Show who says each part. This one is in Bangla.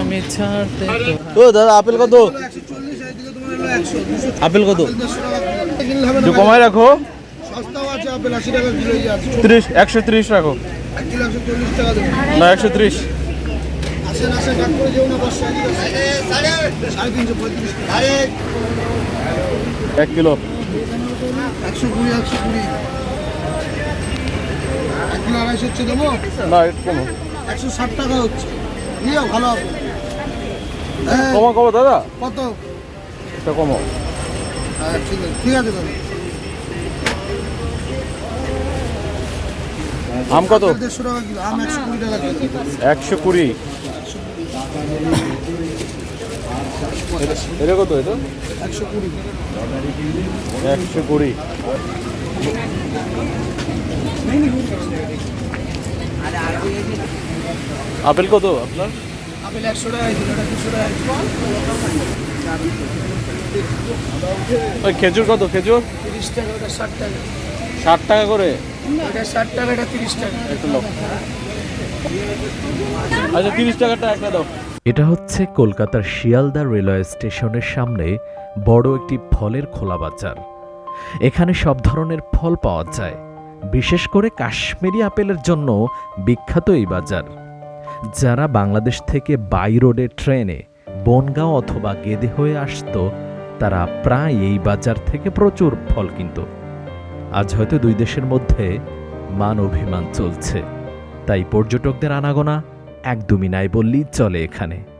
Speaker 1: আমি ছাড়তে
Speaker 2: ও দাদা আপেল কত? আপেল কত? একটু কমায় রাখো।
Speaker 3: সস্তাও আছে আপেল আশি টাকা কিলো
Speaker 2: ত্রিশ একশো ত্রিশ রাখো।
Speaker 3: একশো
Speaker 2: না ত্রিশ। এক কিলো।
Speaker 3: একশো কুড়ি একশো কুড়ি। এক কিলো আড়াইশো হচ্ছে দেবো?
Speaker 2: না একটু কমো।
Speaker 3: একশো ষাট টাকা হচ্ছে। নিও ভালো হবে।
Speaker 2: কমো কমো দাদা।
Speaker 3: কত?
Speaker 2: এটা কমো।
Speaker 3: হ্যাঁ ঠিক আছে দাদা।
Speaker 2: আম কত?
Speaker 3: একশো কুড়ি।
Speaker 2: এটা কত এটা?
Speaker 3: একশো কুড়ি।
Speaker 2: একশো কুড়ি। আপেল কত আপনার?
Speaker 3: আপেল একশো টাকা দুশো টাকা
Speaker 2: ওই খেজুর কত? খেজুর?
Speaker 3: তিরিশ টাকা ওটা ষাট টাকা।
Speaker 2: ষাট টাকা করে?
Speaker 3: এটা ষাট টাকা এটা তিরিশ টাকা।
Speaker 2: একটু নাও আচ্ছা তিরিশ টাকাটা একটা দাও।
Speaker 4: এটা হচ্ছে কলকাতার শিয়ালদা রেলওয়ে স্টেশনের সামনে বড় একটি ফলের খোলা বাজার। এখানে সব ধরনের ফল পাওয়া যায় বিশেষ করে কাশ্মীরি আপেলের জন্য বিখ্যাত এই বাজার। যারা বাংলাদেশ থেকে বাই রোডে ট্রেনে, বনগাঁও অথবা গেদে হয়ে আসত, তারা প্রায় এই বাজার থেকে প্রচুর ফল কিনত। আজ হয়তো দুই দেশের মধ্যে মান অভিমান চলছে। তাই পর্যটকদের আনাগোনা একদমই নাই বললেই চলে এখানে।